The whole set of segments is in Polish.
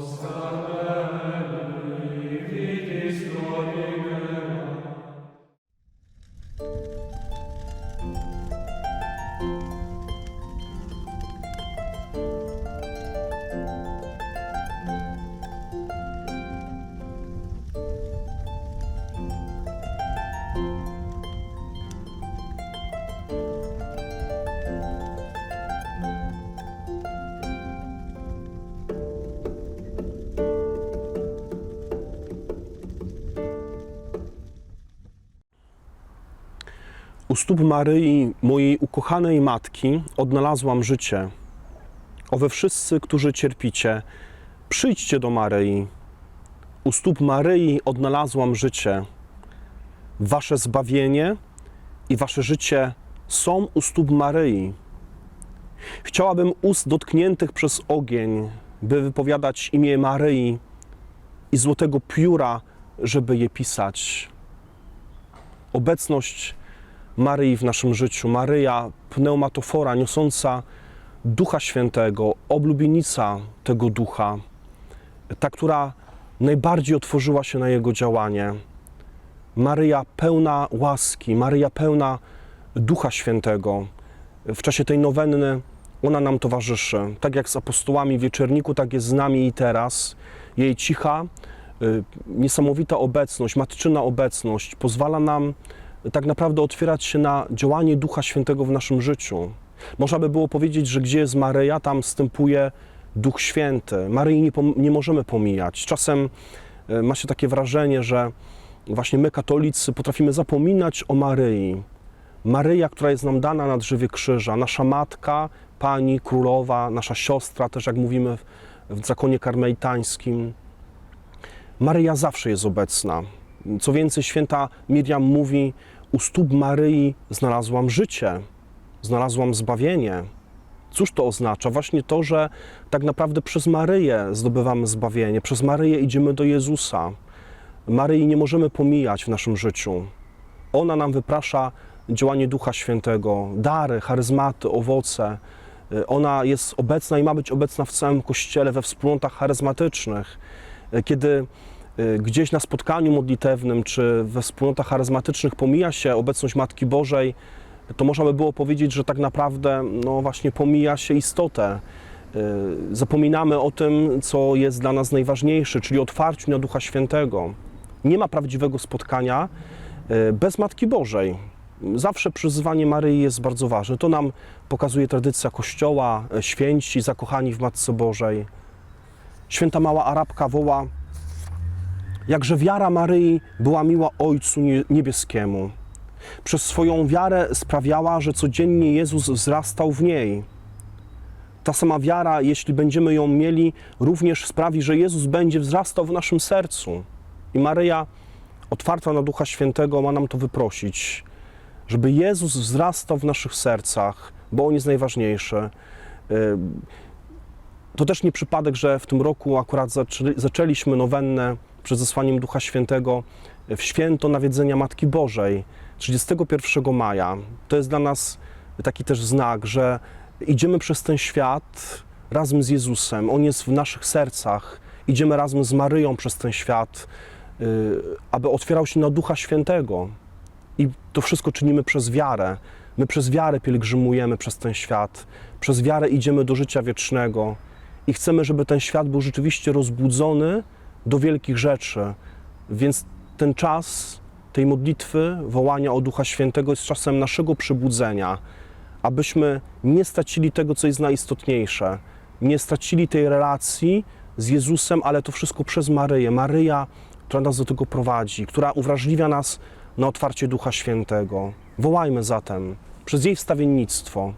Господи, від історії. U stóp Maryi, mojej ukochanej matki, odnalazłam życie. O wy wszyscy, którzy cierpicie, przyjdźcie do Maryi. U stóp Maryi odnalazłam życie. Wasze zbawienie i wasze życie są u stóp Maryi. Chciałabym ust dotkniętych przez ogień, by wypowiadać imię Maryi i złotego pióra, żeby je pisać. Obecność Maryi w naszym życiu. Maryja, pneumatofora, niosąca Ducha Świętego, oblubienica tego Ducha, ta, która najbardziej otworzyła się na Jego działanie. Maryja pełna łaski, Maryja pełna Ducha Świętego. W czasie tej nowenny ona nam towarzyszy. Tak jak z apostołami w wieczerniku, tak jest z nami i teraz. Jej cicha, y, niesamowita obecność, matczyna obecność pozwala nam tak naprawdę otwierać się na działanie Ducha Świętego w naszym życiu. Można by było powiedzieć, że gdzie jest Maryja, tam wstępuje Duch Święty. Maryi nie, nie możemy pomijać. Czasem e, ma się takie wrażenie, że właśnie my, katolicy, potrafimy zapominać o Maryi. Maryja, która jest nam dana na drzewie krzyża, nasza matka, pani, królowa, nasza siostra, też jak mówimy w, w zakonie karmelitańskim. Maryja zawsze jest obecna. Co więcej, święta Miriam mówi: U stóp Maryi znalazłam życie, znalazłam zbawienie. Cóż to oznacza? Właśnie to, że tak naprawdę przez Maryję zdobywamy zbawienie, przez Maryję idziemy do Jezusa. Maryi nie możemy pomijać w naszym życiu. Ona nam wyprasza działanie Ducha Świętego, dary, charyzmaty, owoce. Ona jest obecna i ma być obecna w całym Kościele, we wspólnotach charyzmatycznych. Kiedy y, gdzieś na spotkaniu modlitewnym czy we wspólnotach charyzmatycznych pomija się obecność Matki Bożej, to można by było powiedzieć, że tak naprawdę no właśnie pomija się istotę. Y, Zapominamy o tym, co jest dla nas najważniejsze, czyli otwarciu na Ducha Świętego. Nie ma prawdziwego spotkania y, bez Matki Bożej. Zawsze przyzywanie Maryi jest bardzo ważne. To nam pokazuje tradycja Kościoła, y, święci zakochani w Matce Bożej. Święta mała Arabka woła Jakże wiara Maryi była miła Ojcu Nie- Niebieskiemu. Przez swoją wiarę sprawiała, że codziennie Jezus wzrastał w niej. Ta sama wiara, jeśli będziemy ją mieli, również sprawi, że Jezus będzie wzrastał w naszym sercu. I Maryja, otwarta na Ducha Świętego, ma nam to wyprosić, żeby Jezus wzrastał w naszych sercach, bo On jest najważniejszy. To też nie przypadek, że w tym roku akurat zaczęli, zaczęliśmy nowennę przed zesłaniem Ducha Świętego w święto nawiedzenia Matki Bożej 31 maja. To jest dla nas taki też znak, że idziemy przez ten świat razem z Jezusem. On jest w naszych sercach. Idziemy razem z Maryją przez ten świat, y, aby otwierał się na Ducha Świętego. I to wszystko czynimy przez wiarę. My przez wiarę pielgrzymujemy przez ten świat. Przez wiarę idziemy do życia wiecznego i chcemy, żeby ten świat był rzeczywiście rozbudzony do wielkich rzeczy. Więc ten czas tej modlitwy, wołania o Ducha Świętego jest czasem naszego przebudzenia, abyśmy nie stracili tego, co jest najistotniejsze, nie stracili tej relacji z Jezusem, ale to wszystko przez Maryję. Maryja, która nas do tego prowadzi, która uwrażliwia nas na otwarcie Ducha Świętego. Wołajmy zatem przez jej wstawiennictwo.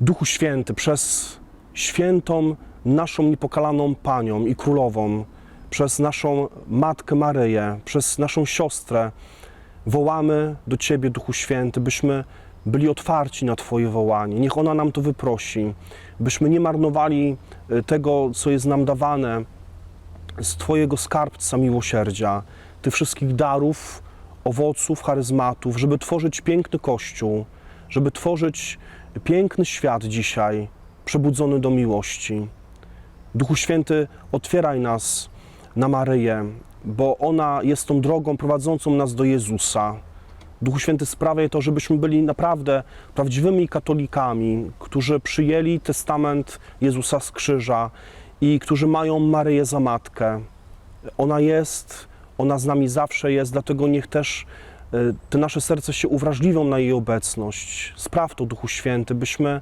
Duchu Święty, przez świętą naszą niepokalaną Panią i Królową, przez naszą Matkę Maryję, przez naszą siostrę, wołamy do Ciebie, Duchu Święty, byśmy byli otwarci na Twoje wołanie. Niech ona nam to wyprosi, byśmy nie marnowali y, tego, co jest nam dawane z Twojego skarbca miłosierdzia, tych wszystkich darów, owoców, charyzmatów, żeby tworzyć piękny Kościół, żeby tworzyć piękny świat dzisiaj, przebudzony do miłości. Duchu Święty, otwieraj nas na Maryję, bo ona jest tą drogą prowadzącą nas do Jezusa. Duchu Święty, sprawiaj to, żebyśmy byli naprawdę prawdziwymi katolikami, którzy przyjęli testament Jezusa z krzyża i którzy mają Maryję za matkę. Ona jest, ona z nami zawsze jest, dlatego niech też e, te nasze serce się uwrażliwią na jej obecność. Spraw to, Duchu Święty, byśmy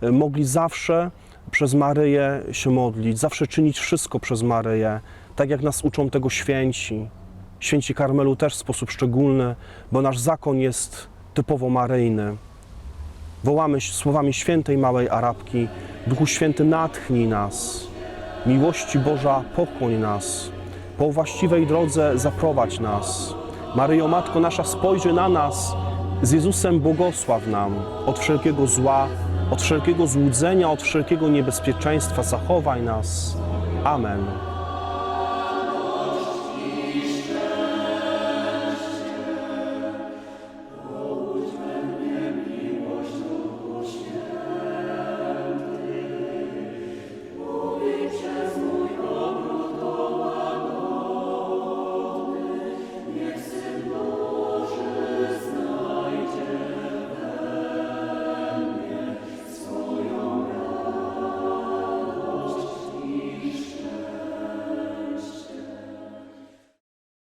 e, mogli zawsze przez Maryję się modlić, zawsze czynić wszystko przez Maryję, tak jak nas uczą tego święci. Święci Karmelu też w sposób szczególny, bo nasz zakon jest typowo maryjny. Wołamy słowami świętej małej Arabki: Duchu Święty, natchnij nas. Miłości Boża, pochłoń nas. Po właściwej drodze zaprowadź nas. Maryjo, Matko nasza, spojrzy na nas. Z Jezusem błogosław nam od wszelkiego zła, od wszelkiego złudzenia, od wszelkiego niebezpieczeństwa. Zachowaj nas. Amen.